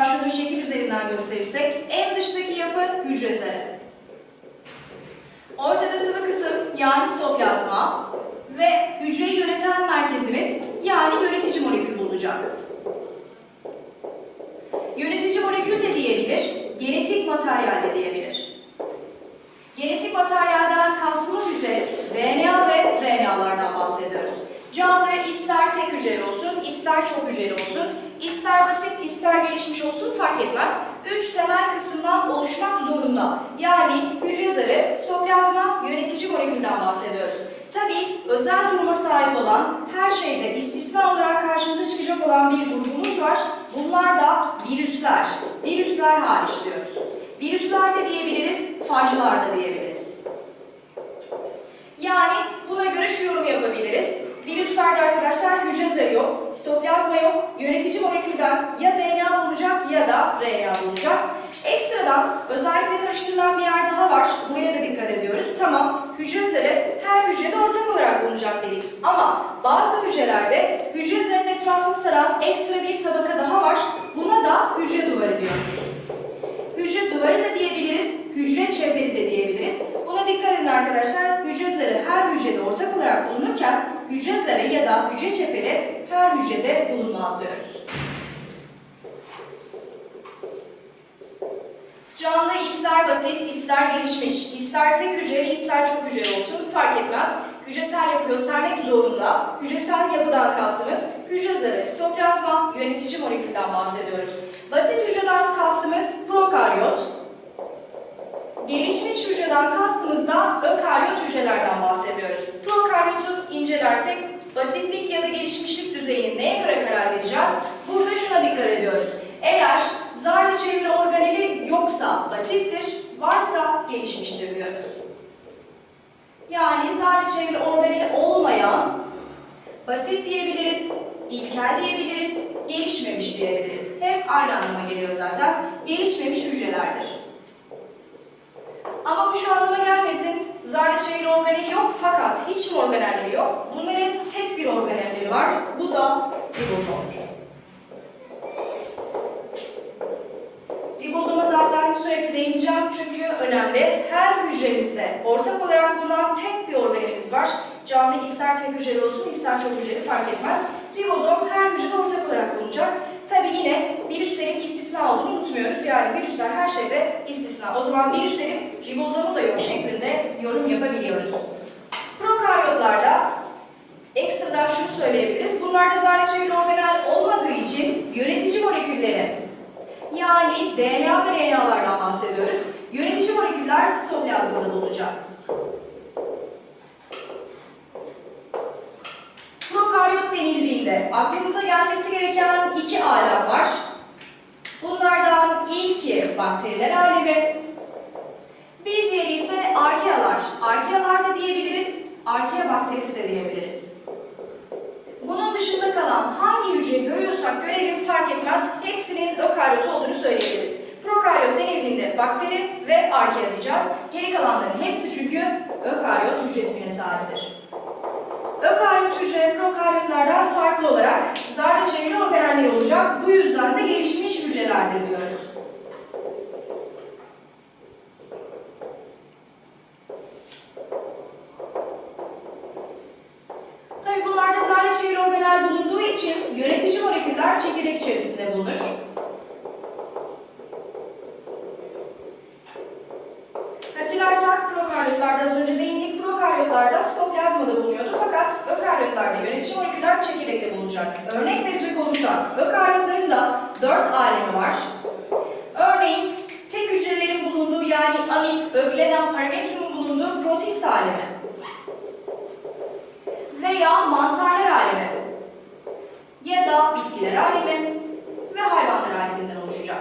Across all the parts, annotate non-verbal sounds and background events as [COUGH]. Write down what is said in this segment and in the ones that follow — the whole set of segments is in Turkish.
Hatta şunu şekil üzerinden gösterirsek en dıştaki yapı hücre zarı. Ortada sıvı kısım yani sitoplazma ve hücreyi yöneten merkezimiz yani yönetici molekül bulunacak. Yönetici molekül de diyebilir, genetik materyal de diyebilir. Genetik materyalden kastımız ise DNA ve RNA'lardan bahsediyoruz. Canlı ister tek hücreli olsun, ister çok hücreli olsun, ister basit, ister gelişmiş olsun fark etmez. Üç temel kısımdan oluşmak zorunda. Yani hücre zarı, sitoplazma, yönetici molekülden bahsediyoruz. Tabii özel duruma sahip olan her şeyde istisna olarak karşımıza çıkacak olan bir grubumuz var. Bunlar da virüsler. Virüsler hariç diyoruz. Virüsler de diyebiliriz, fajlar da diyebiliriz. Yani buna göre şu yorum yapabiliriz. Virüslerde arkadaşlar hücre zarı yok, sitoplazma yok, yönetici molekülden ya DNA bulunacak ya da RNA bulunacak. Ekstradan özellikle karıştırılan bir yer daha var. Buraya da dikkat ediyoruz. Tamam, hücre zarı her hücrede ortak olarak bulunacak dedik. Ama bazı hücrelerde hücre zarının etrafını saran ekstra bir tabaka daha var. Buna da hücre duvarı diyoruz. Hücre duvarı da diyebiliriz, hücre çeperi de diyebiliriz. Buna dikkat edin arkadaşlar. Hücre zarı her hücrede ortak olarak bulunurken hücre zarı ya da hücre çeperi her hücrede bulunmaz diyoruz. Canlı ister basit, ister gelişmiş, ister tek hücreli, ister çok hücreli olsun fark etmez. Hücresel yapı göstermek zorunda. Hücresel yapıdan kastımız hücre zarı, sitoplazma, yönetici molekülden bahsediyoruz. Basit hücreden kastımız prokaryot. Gelişmiş hücreden kastımız da ökaryot hücrelerden bahsediyoruz. Prokaryotu incelersek basitlik ya da gelişmişlik düzeyini neye göre karar vereceğiz? Burada şuna dikkat ediyoruz. Eğer zarla çevrili organeli yoksa basittir, varsa gelişmiştir diyoruz. Yani zarla çevrili organeli olmayan basit diyebiliriz, ilkel diyebiliriz, gelişmemiş diyebiliriz. Hep aynı anlama geliyor zaten. Gelişmemiş hücrelerdir. Ama bu şu anlama gelmesin. Çevrili organeli yok fakat hiç mi organelleri yok? Bunların tek bir organelleri var. Bu da ribozomdur. Ribozoma zaten sürekli değineceğim çünkü önemli. Her hücremizde ortak olarak bulunan tek bir organelimiz var. Canlı ister tek hücreli olsun ister çok hücreli fark etmez. Ribozom her hücrede ortak olarak bulunacak. Tabi yine virüslerin istisna olduğunu unutmuyoruz. Yani virüsler her şeyde istisna. O zaman virüslerin ribozomu da yok şeklinde yorum yapabiliyoruz. Prokaryotlarda ekstradan şunu söyleyebiliriz. Bunlarda çevrili organel olmadığı için yönetici molekülleri yani DNA ve RNA'lardan bahsediyoruz. Yönetici moleküller sitoplazmada bulunacak. Prokaryot denildiğinde aklımıza gelmesi gereken iki alem var. Bunlardan ilki bakteriler alemi, arkealar. Arkealar da diyebiliriz, arkea bakterisi de diyebiliriz. Bunun dışında kalan hangi hücreyi görüyorsak görelim fark etmez. Hepsinin ökaryot olduğunu söyleyebiliriz. Prokaryot denildiğinde bakteri ve arkea diyeceğiz. Geri kalanların hepsi çünkü ökaryot hücre tipine sahiptir. Ökaryot hücre prokaryotlardan farklı olarak zarla çevrili organelleri olacak. Bu yüzden de gelişmiş hücrelerdir diyoruz. Tabii bunlarda zarla çevrili organel bulunduğu için yönetici moleküller çekirdek içerisinde bulunur. Hatırlarsak prokaryotlarda az önce değindik. Prokaryotlarda sitoplazmada bulunuyordu fakat ökaryotlarda yönetici moleküller çekirdekte bulunacak. Örnek verecek olursak ökaryotların da dört alemi var. Örneğin tek hücrelerin bulunduğu yani amip, öglenen, paramesyumun bulunduğu protist alemi veya mantarlar alemi ya da bitkiler alemi ve hayvanlar aleminden oluşacak.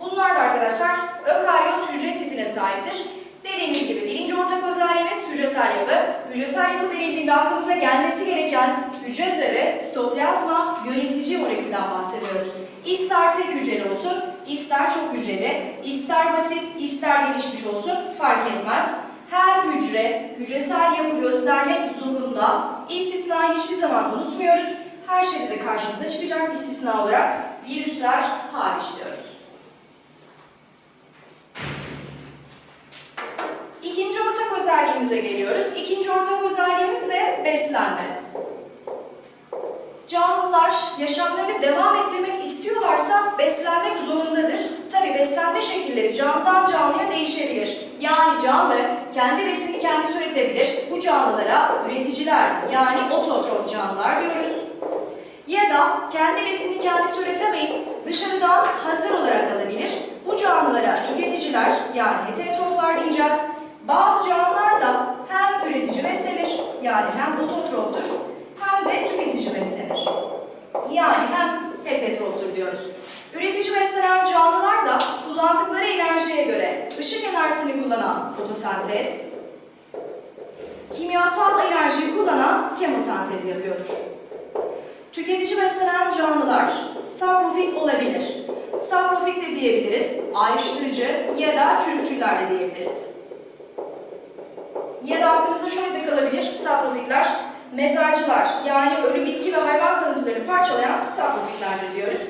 Bunlar da arkadaşlar ökaryot hücre tipine sahiptir. Dediğimiz gibi birinci ortak özelliğimiz hücresel yapı. Hücresel yapı denildiğinde aklımıza gelmesi gereken hücre zarı, sitoplazma, yönetici molekülden bahsediyoruz. İster tek hücreli olsun, ister çok hücreli, ister basit, ister gelişmiş olsun fark etmez. Her hücre hücresel yapı göstermek zorunda. İstisna hiçbir zaman unutmuyoruz. Her şeyde de karşımıza çıkacak istisna olarak virüsler hariç diyoruz. İkinci ortak özelliğimize geliyoruz. İkinci ortak özelliğimiz de beslenme. Canlılar yaşamlarını devam ettirmek istiyorlarsa beslenmek zorundadır. Tabi beslenme şekilleri canlıdan canlıya değişebilir. Yani canlı kendi besini kendisi üretebilir. Bu canlılara üreticiler yani ototrof canlılar diyoruz. Ya da kendi besini kendisi üretemeyip dışarıdan hazır olarak alabilir. Bu canlılara tüketiciler yani heterotroflar diyeceğiz. Bazı canlılar da hem üretici beslenir yani hem ototroftur hem de tüketici beslenir. Yani hem heterotroftur diyoruz. Üretici beslenen canlılar da kullandıkları enerjiye göre ışık enerjisini kullanan fotosentez, kimyasal enerjiyi kullanan kemosentez yapıyordur. Tüketici beslenen canlılar saprofit olabilir. Saprofit de diyebiliriz, ayrıştırıcı ya da çürükçüller de diyebiliriz. Ya da aklınızda şöyle de kalabilir, saprofitler mezarcılar yani ölü bitki ve hayvan kalıntılarını parçalayan saprofitlerdir diyoruz.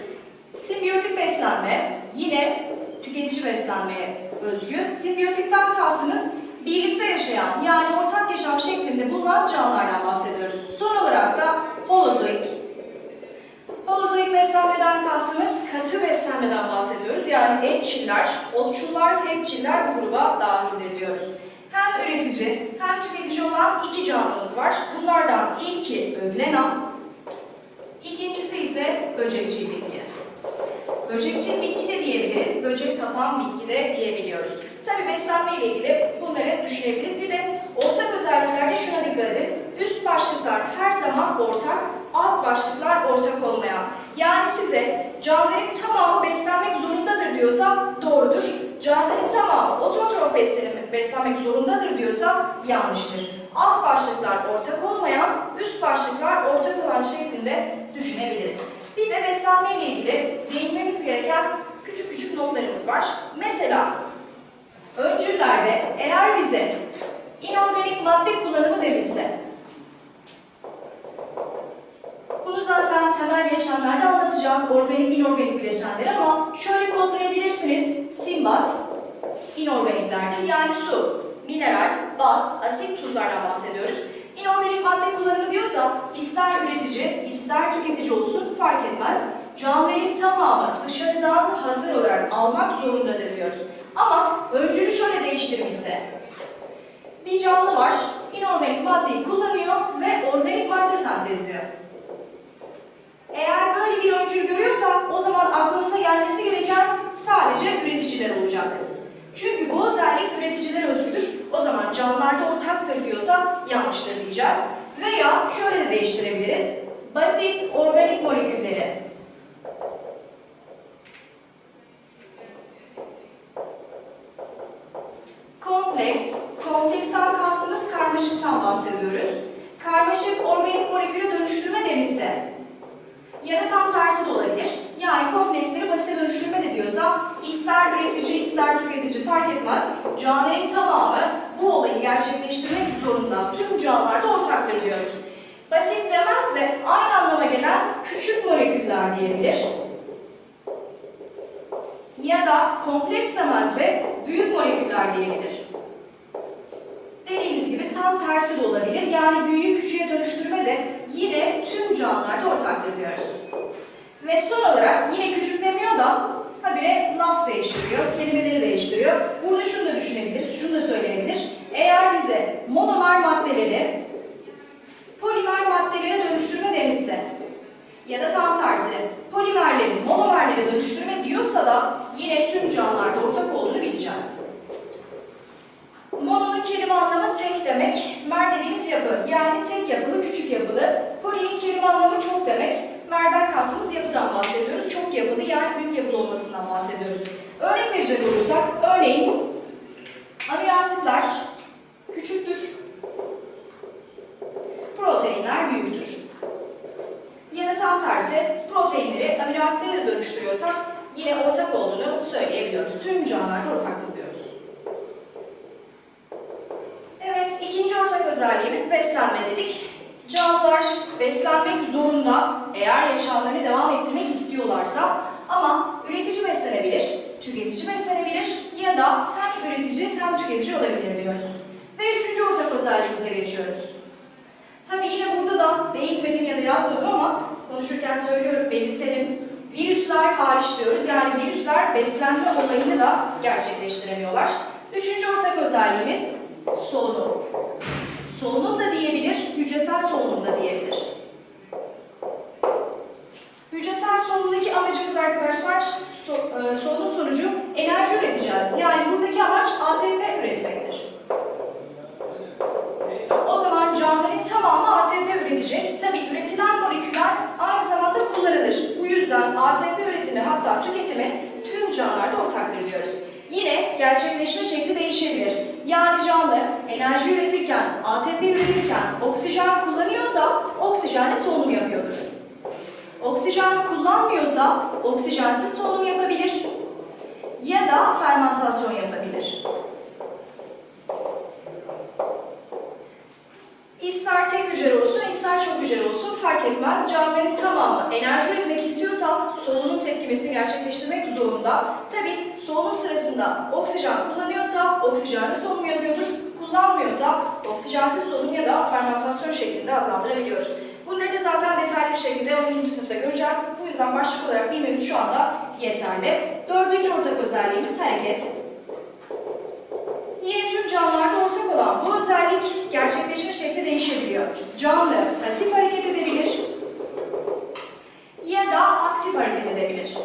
Simbiyotik beslenme yine tüketici beslenmeye özgü. Simbiyotikten kastımız birlikte yaşayan yani ortak yaşam şeklinde bulunan canlılardan bahsediyoruz. Son olarak da holozoik. Holozoik beslenmeden kastımız katı beslenmeden bahsediyoruz. Yani etçiller, otçullar, hepçiller bu gruba dahildir diyoruz. Hem üretici hem tüketici olan iki canlımız var. Bunlardan ilki öglena, ikincisi ise böcekçil bitki. Böcekçil bitki de diyebiliriz, böcek kapan bitki de diyebiliyoruz. Tabi beslenme ile ilgili bunları düşünebiliriz. Bir de ortak özelliklerde şuna dikkat edin. Üst başlıklar her zaman ortak, alt başlıklar ortak olmayan. Yani size canlıların tamamı beslenmek zorundadır diyorsa doğrudur. Canlıların tamamı ototrof beslenmek zorundadır diyorsa yanlıştır. Alt başlıklar ortak olmayan, üst başlıklar ortak olan şeklinde düşünebiliriz. Bir de beslenme ile ilgili değinmemiz gereken küçük küçük notlarımız var. Mesela öncüllerde eğer bize inorganik madde kullanımı denilse, temel bileşenlerde anlatacağız, organik inorganik bileşenleri ama şöyle kodlayabilirsiniz. Simbat, inorganiklerdir yani su, mineral, baz, asit tuzlardan bahsediyoruz. İnorganik madde kullanımı diyorsa ister üretici, ister tüketici olsun fark etmez. Canlıların tamamı dışarıdan hazır olarak almak zorundadır diyoruz. Ama öncülü şöyle değiştirmişse. Bir canlı var, inorganik maddeyi kullanıyor ve organik madde sentezliyor. Eğer böyle bir öncül görüyorsak o zaman aklımıza gelmesi gereken sadece üreticiler olacak. Çünkü bu özellik üreticilere özgüdür. O zaman canlılarda ortaktır diyorsa yanlıştır diyeceğiz. Veya şöyle de değiştirebiliriz. Basit organik molekülleri. Kompleks, kompleksten kastımız karmaşıktan bahsediyoruz. Karmaşık organik molekülü dönüştürme denilse ya da tam tersi de olabilir. Yani kompleksleri basite dönüştürme de diyorsa ister üretici ister tüketici fark etmez. Canlıların tamamı bu olayı gerçekleştirmek zorunda. Tüm canlılarda ortaktır diyoruz. Basit demez de aynı anlama gelen küçük moleküller diyebilir. Ya da kompleks demez de büyük moleküller diyebilir. Dediğimiz gibi tam tersi de olabilir. Yani büyüğü küçüğe dönüştürme de yine tüm canlılarda ortaktır diyoruz. Ve son olarak yine küçük demiyor da habire laf değiştiriyor, kelimeleri değiştiriyor. Burada şunu da düşünebilir, şunu da söyleyebilir. Eğer bize monomer maddeleri polimer maddelere dönüştürme denilse ya da tam tersi polimerleri monomerlere dönüştürme diyorsa da yine tüm canlılarda ortak olduğunu bileceğiz. Mono'nun kelime anlamı tek demek. Mer dediğimiz yapı yani tek yapılı, küçük yapılı. Poli'nin kelime anlamı çok demek. Mer'den kastımız yapıdan bahsediyoruz. Çok yapılı yani büyük yapılı olmasından bahsediyoruz. Örnek verecek olursak, örneğin amino asitler küçüktür, proteinler büyüktür. Ya da tam tersi proteinleri amino asitlere dönüştürüyorsak yine ortak olduğunu söyleyebiliyoruz. Tüm canlılarda ortak özelliğimiz beslenme dedik. Canlılar beslenmek zorunda eğer yaşamlarını devam ettirmek istiyorlarsa ama üretici beslenebilir, tüketici beslenebilir ya da hem üretici hem tüketici olabilir diyoruz. Ve üçüncü ortak özelliğimize geçiyoruz. Tabii yine burada da değinmedim ya da yazmadım ama konuşurken söylüyorum, belirtelim. Virüsler hariç diyoruz. Yani virüsler beslenme olayını da gerçekleştiremiyorlar. Üçüncü ortak özelliğimiz solunum. Solunum da diyebilir, hücresel solunum da diyebilir. Hücresel solunumdaki amacımız arkadaşlar so- e, solunum sonucu enerji üreteceğiz. Yani buradaki amaç ATP üretmektir. O zaman canlıların tamamı ATP üretecek. Tabi üretilen moleküller aynı zamanda kullanılır. Bu yüzden ATP üretimi hatta tüketimi tüm canlılarda ortaktır diyoruz. Yine gerçekleşme şekli değişebilir. Yani canlı enerji üretirken, ATP üretirken oksijen kullanıyorsa oksijenle solunum yapıyordur. Oksijen kullanmıyorsa oksijensiz solunum yapabilir ya da fermentasyon yapabilir. İster tek hücre olsun, ister çok hücre olsun fark etmez. Canlıların tamamı enerji üretmek istiyorsa solunum tepkimesini gerçekleştirmek zorunda. Tabi solunum sırasında oksijen kullanıyorsa oksijenli solunum yapıyordur. Kullanmıyorsa oksijensiz solunum ya da fermentasyon şeklinde adlandırabiliyoruz. Bunları da zaten detaylı bir şekilde 12. sınıfta göreceğiz. Bu yüzden başlık olarak bilmemiz şu anda yeterli. Dördüncü ortak özelliğimiz hareket. Yine tüm canlılarda ortak olan bu özellik gerçekleşme şekli değişebiliyor. Canlı pasif hareket edebilir ya da aktif hareket edebilir.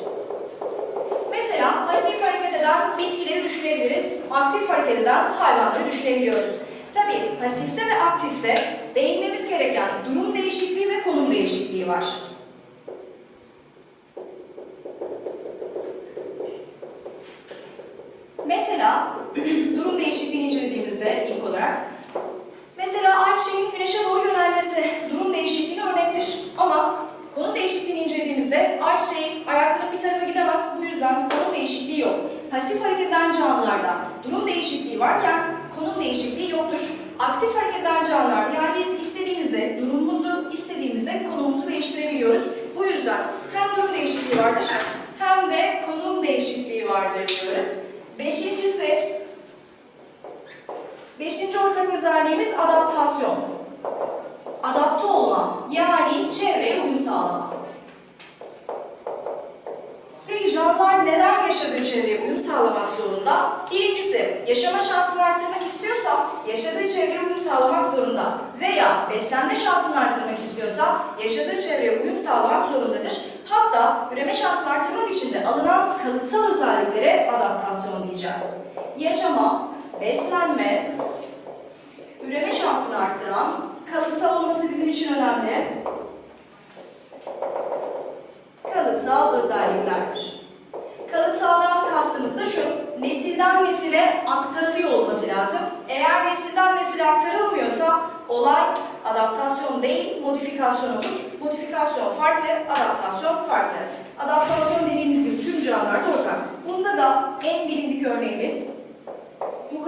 Mesela pasif hareket eden bitkileri düşünebiliriz, aktif hareket eden hayvanları düşünebiliyoruz. Tabii pasifte ve aktifte değinmemiz gereken durum değişikliği ve konum değişikliği var. Mesela [CLEARS THROAT] durum değişikliğini incelediğimizde ilk olarak mesela ayçiçeğin güneşe doğru yönelmesi durum değişikliğine örnektir. Ama konum değişikliğini incelediğimizde ayçiçeği ayaklanıp bir tarafa gidemez. Bu yüzden konum değişikliği yok. Pasif hareket eden canlılarda durum değişikliği varken konum değişikliği yoktur. Aktif hareket eden canlılarda yani biz istediğimizde durumumuzu istediğimizde konumumuzu değiştirebiliyoruz. Bu yüzden hem durum değişikliği vardır hem de konum değişikliği vardır diyoruz. Beşincisi, beşinci ortak özelliğimiz adaptasyon. Adapte olma, yani çevreye uyum sağlama. Peki canlılar neden yaşadığı çevreye uyum sağlamak zorunda? Birincisi, yaşama şansını arttırmak istiyorsa yaşadığı çevreye uyum sağlamak zorunda. Veya beslenme şansını arttırmak istiyorsa yaşadığı çevreye uyum sağlamak zorundadır. Hatta üreme şansını artırmak için de alınan kalıtsal özelliklere adaptasyon diyeceğiz. Yaşama, beslenme, üreme şansını arttıran, kalıtsal olması bizim için önemli. Kalıtsal özelliklerdir. Kalıtsaldan kastımız da şu, nesilden nesile aktarılıyor olması lazım. Eğer nesilden nesile aktarılmıyorsa olay adaptasyon değil, modifikasyon olur. Modifikasyon farklı, adaptasyon farklı. Adaptasyon dediğimiz gibi tüm canlılarda ortak. Bunda da en bilindik örneğimiz bu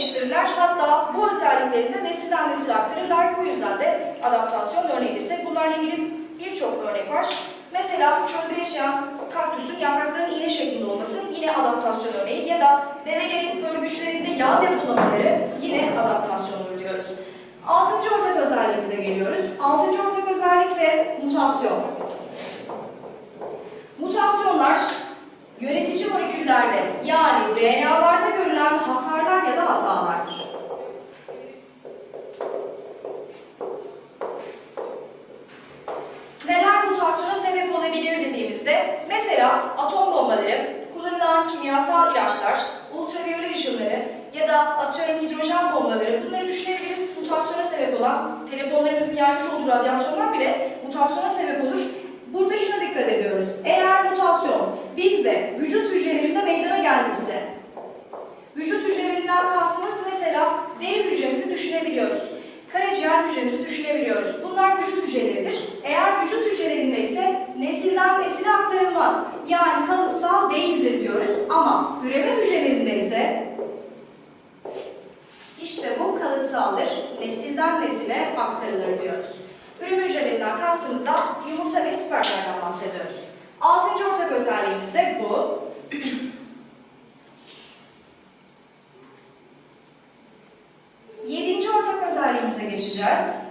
değiştirirler. Hatta bu özelliklerini de nesilden nesile aktarırlar. Bu yüzden de adaptasyon örneğidir. Tabi bunlarla ilgili birçok örnek var. Mesela çölde yaşayan kaktüsün yapraklarının iğne şeklinde olması yine adaptasyon örneği ya da develerin örgüçlerinde yağ depolamaları yine adaptasyondur diyoruz. Altıncı ortak özelliğimize geliyoruz. Altıncı ortak özellik de mutasyon. Mutasyonlar yönetici moleküllerde yani DNA'larda görülen hasarlar ya da hatalardır. Neler mutasyona sebep olabilir dediğimizde mesela atom bombaları, kullanılan kimyasal ilaçlar, ultraviyole ışınları ya da atıyorum hidrojen bombaları bunları düşünebiliriz. Mutasyona sebep olan, telefonlarımızın yaymış olduğu radyasyonlar bile mutasyona sebep olur. Burada şuna dikkat ediyoruz. Eğer mutasyon bizde vücut hücrelerinde meydana gelmişse, vücut hücrelerinden kastımız mesela deri hücremizi düşünebiliyoruz. Karaciğer hücremizi düşünebiliyoruz. Bunlar vücut hücreleridir. Eğer vücut hücrelerinde ise nesilden nesile aktarılmaz. Yani kalıtsal değildir diyoruz. Ama üreme hücrelerinde ise işte bu kalıtsaldır. Nesilden nesile aktarılır diyoruz. Üreme hücrelerinden kastımız da yumurta ve spermlerden bahsediyoruz. Altıncı ortak özelliğimiz de bu. Yedinci ortak özelliğimize geçeceğiz.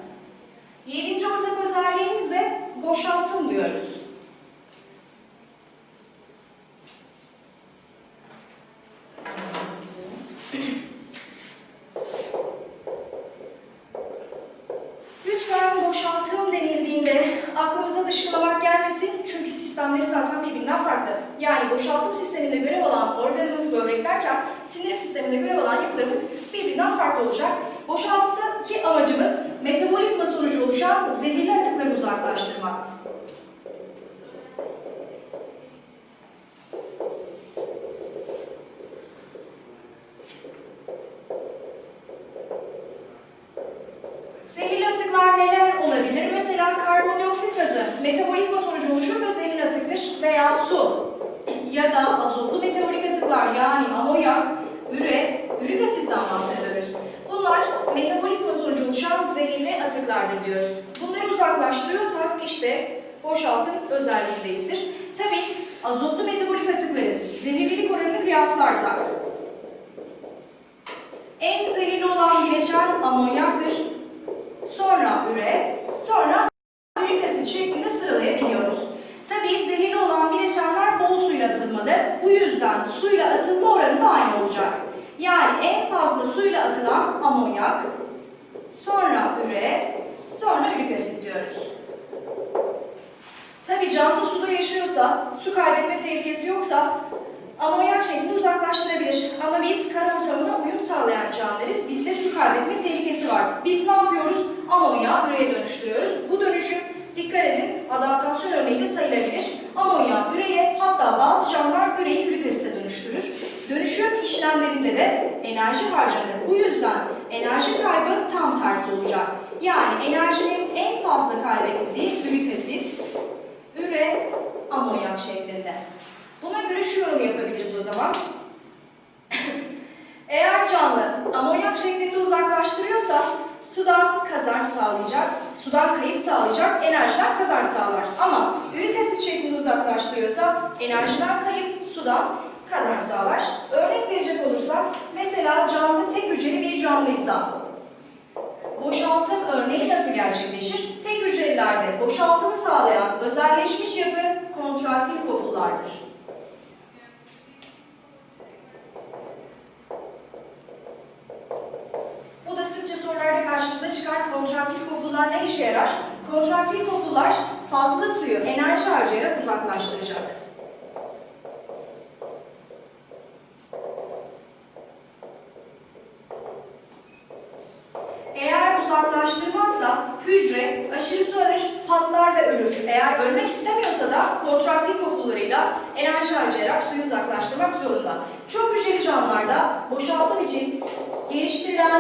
Yedinci ortak özelliğimiz de boşaltım diyoruz. Lütfen boşaltım denildiğinde aklımıza dışkılamak gelmesin çünkü sistemleri zaten birbirinden farklı. Yani boşaltım sisteminde görev alan organımız böbreklerken sindirim sisteminde görev alan yapılarımız birbirinden farklı olacak. Boşaltımdaki amacımız metabolizma sonucu oluşan zehirli atıkları uzaklaştırmak. Zehirli atıklar neler olabilir? Mesela karbondioksit gazı metabolizma sonucu oluşur ve zehirli atıktır veya su ya da azotlu metabolik atıklar yani amonyak, üre, ürik asitten bahsediyoruz. Bunlar metabolizma sonucu oluşan zehirli atıklardır diyoruz. Bunları uzaklaştırıyorsak işte boşaltım özelliğindeyizdir. Tabii azotlu metabolik atıkların zehirlilik oranını kıyaslarsak en zehirli olan bileşen amonyaktır. Sonra üre, sonra ürik asit şeklinde sıralayabiliyoruz. Tabii zehirli olan bileşenler bol suyla atılmalı. Bu yüzden suyla atılma oranı da aynı olacak. Yani en fazla suyla atılan amonyak, sonra üre, sonra ürik asit diyoruz. Tabii canlı suda yaşıyorsa, su kaybetme tehlikesi yoksa amonyak şeklinde uzaklaştırabilir. Ama biz kara ortamına uyum sağlayan canlılarız. Bizde su kaybetme tehlikesi var. Biz ne yapıyoruz? Amonyağı üreye dönüştürüyoruz. Bu dönüşüm dikkat edin adaptasyon örneğiyle sayılabilir. Amonyağı üreye hatta bazı canlılar üreyi ürik dönüştürür. Dönüşüm işlemlerinde de enerji harcanır. Bu yüzden enerji kaybı tam tersi olacak. Yani enerjinin en fazla kaybedildiği ürik üre, amonyak şeklinde. Buna göre şu yorum yapabiliriz o zaman. Eğer canlı amonyak şeklinde uzaklaştırıyorsa sudan kazanç sağlayacak, sudan kayıp sağlayacak, enerjiden kazanç sağlar. Ama ürik asit şeklinde uzaklaştırıyorsa enerjiden kayıp, sudan kazanç sağlar. Örnek verecek olursak, mesela canlı tek hücreli bir canlıysa, boşaltım örneği nasıl gerçekleşir? Tek hücrelerde boşaltımı sağlayan özelleşmiş yapı kontraktil kofullardır. Bu da sıkça sorularda karşımıza çıkan kontraktil yarar? Kontraktil kofullar fazla suyu enerji harcayarak uzaklaştıracak. Eğer uzaklaştırmazsa hücre aşırı su alır, patlar ve ölür. Eğer ölmek istemiyorsa da kontraktil kofullarıyla enerji harcayarak suyu uzaklaştırmak zorunda. Çok hücreli canlılarda boşaltım için geliştirilen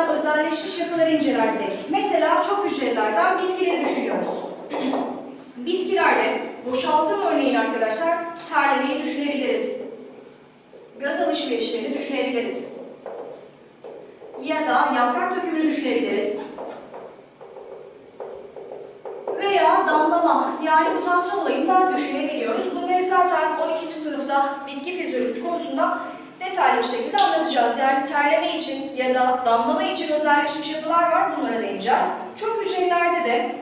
özelleşmiş yapıları incelersek, mesela çok hücrelerden bitkileri düşünüyoruz. Bitkilerde boşaltım örneğini arkadaşlar terlemeyi düşünebiliriz. Gaz alışverişlerini düşünebiliriz. Ya da yaprak dökümünü düşünebiliriz. Veya damlama yani mutasyon olayını da düşünebiliyoruz. Bunları zaten 12. sınıfta bitki fizyolojisi konusunda detaylı bir şekilde anlatacağız. Yani terleme için ya da damlama için özelleşmiş yapılar var. Bunlara değineceğiz. Çok hücrelerde de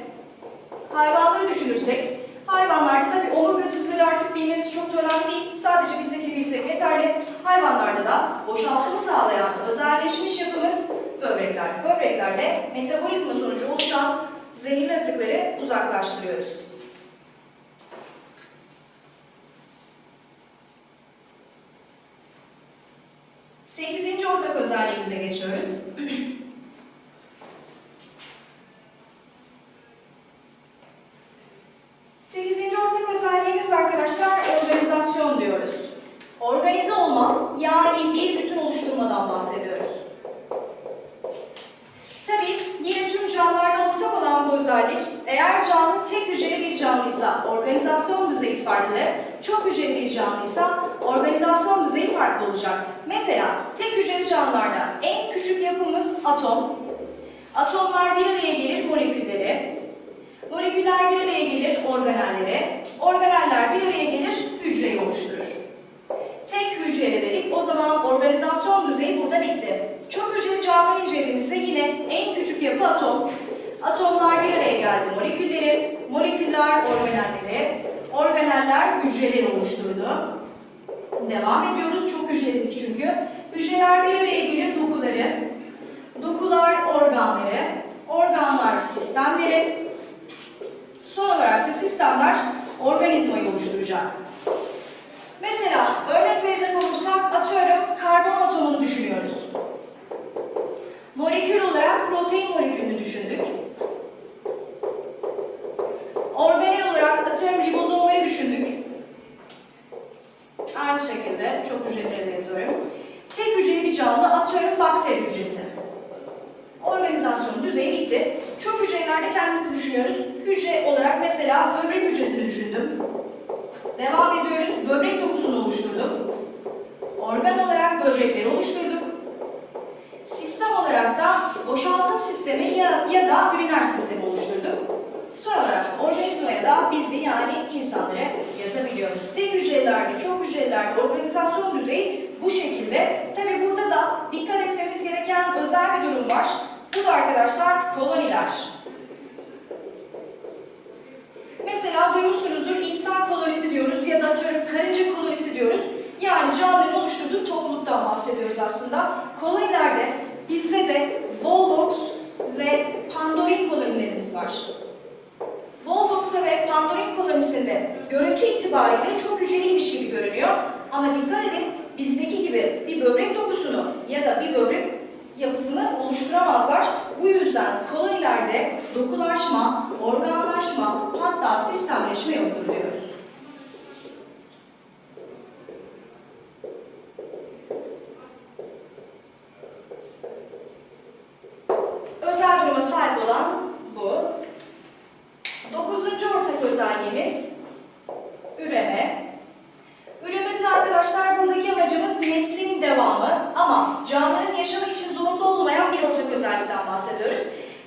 hayvanları düşünürsek, hayvanlarda tabii omurgasızları artık bilmemiz çok da önemli değil. Sadece bizdeki bilsek yeterli. Hayvanlarda da boşaltımı sağlayan özelleşmiş yapımız böbrekler. Böbreklerde metabolizma sonucu oluşan zehirli atıkları uzaklaştırıyoruz. Geçiyoruz. Organeller bir araya gelir hücreyi oluşturur. Tek hücreli dedik, o zaman organizasyon düzeyi burada bitti. Çok hücreli canlı incelediğimizde yine en küçük yapı atom. Atomlar bir araya geldi molekülleri, moleküller organelleri, organeller hücreleri oluşturdu. Devam ediyoruz, çok hücreli çünkü. Hücreler bir araya gelir dokuları, dokular organları, organlar sistemleri, son olarak da sistemler organizmayı oluşturacak. Mesela örnek verecek olursak atıyorum karbon atomunu düşünüyoruz. Molekül olarak protein molekülünü düşündük. Organel olarak atıyorum ribozomları düşündük. Aynı şekilde çok hücrelere yazıyorum. Tek hücreli bir canlı atıyorum bakteri hücresi. Organizasyonun düzeyi bitti. Çok hücrelerde kendimizi düşünüyoruz. Hücre olarak mesela böbrek hücresini düşündüm. Devam ediyoruz. Böbrek dokusunu oluşturduk. Organ olarak böbrekleri oluşturduk. Sistem olarak da boşaltım sistemi ya, ya da üriner sistemi oluşturduk. Son olarak organizmaya da bizi yani insanları yazabiliyoruz. Tek hücrelerde, çok hücrelerde organizasyon düzeyi bu şekilde. Tabi burada da dikkat etmemiz gereken özel bir durum var. Bu da arkadaşlar koloniler. Mesela duymuşsunuzdur insan kolonisi diyoruz ya da atıyorum karınca kolonisi diyoruz. Yani canlıların oluşturduğu topluluktan bahsediyoruz aslında. Kolonilerde bizde de Volvox ve Pandorin kolonilerimiz var. Volvox'ta ve Pandorin kolonisinde görüntü itibariyle çok hücreliymiş gibi görünüyor. Ama dikkat edin bizdeki gibi bir böbrek dokusunu ya da bir böbrek yapısını oluşturamazlar. Bu yüzden kolonilerde dokulaşma, organlaşma hatta sistemleşme yoktur diyoruz. Özel duruma sahip olan bu. Dokuzuncu ortak özelliğimiz üreme. Üremede de arkadaşlar buradaki amacımız neslin devamı ama canlının yaşamı için zorunda olmayan bir ortak özellikten bahsediyoruz.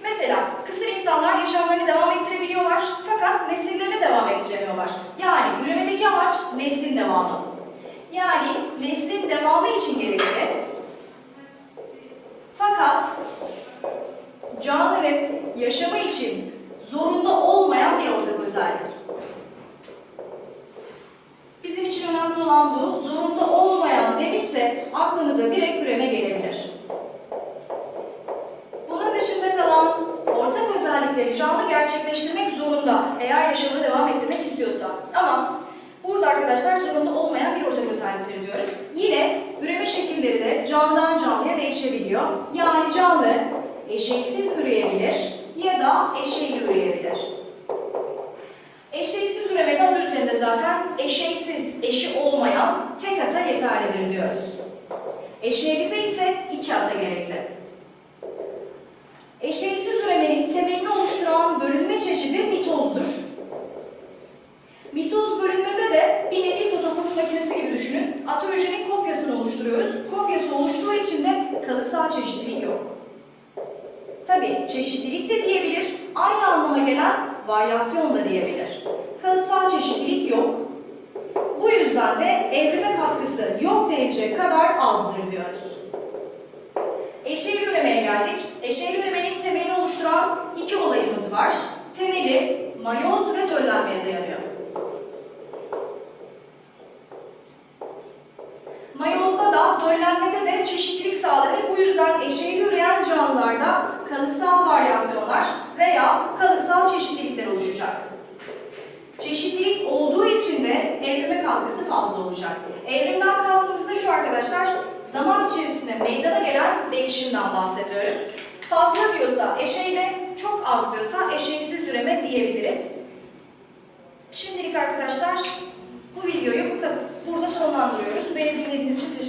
Mesela kısır insanlar yaşamlarını devam ettirebiliyorlar fakat nesillerini devam ettiremiyorlar. Yani üremedeki amaç neslin devamı. Yani neslin devamı için gerekli. Fakat canlının yaşamı için zorunda olmayan bir ortak özellik. Bizim için önemli olan bu. Zorunda olmayan demişse aklınıza direkt üreme gelebilir. Bunun dışında kalan ortak özellikleri canlı gerçekleştirmek zorunda eğer yaşamını devam ettirmek istiyorsa. Ama burada arkadaşlar zorunda olmayan bir ortak özelliktir diyoruz. Yine üreme şekilleri de canlıdan canlıya değişebiliyor. Yani canlı eşeğsiz üreyebilir ya da eşeğli üreyebilir. Eşeğsiz üremek adı üzerinde zaten eşeğsiz, eşi olmayan tek ata yeterlidir diyoruz. Eşeğlide ise iki ata gerekli. Eşeğsiz üremenin temelini oluşturan bölünme çeşidi mitozdur. Mitoz bölünmede de bir nevi fotokopi makinesi gibi düşünün. Ata hücrenin kopyasını oluşturuyoruz. Kopyası oluştuğu için de kalıtsal çeşitlilik yok. Tabi çeşitlilik de diyebilir, aynı anlama gelen varyasyon da diyebilir. Kalıtsal çeşitlilik yok. Bu yüzden de evrime katkısı yok denilecek kadar azdır diyoruz. Eşeğli üremeye geldik. Eşeğli üremenin temelini oluşturan iki olayımız var. Temeli mayoz ve döllenmeye dayanıyor. Mayozda da döllenmede de çeşitlilik sağlanır. Bu yüzden eşeğli üreyen canlılarda kalıtsal varyasyonlar veya kalıtsal çeşitlilikler oluşacak çeşitlilik olduğu için de evrime katkısı fazla olacak. Evrimden kastımızda şu arkadaşlar, zaman içerisinde meydana gelen değişimden bahsediyoruz. Fazla diyorsa eşeğiyle, çok az diyorsa eşeğsiz üreme diyebiliriz. Şimdilik arkadaşlar bu videoyu bu burada sonlandırıyoruz. Beni dinlediğiniz için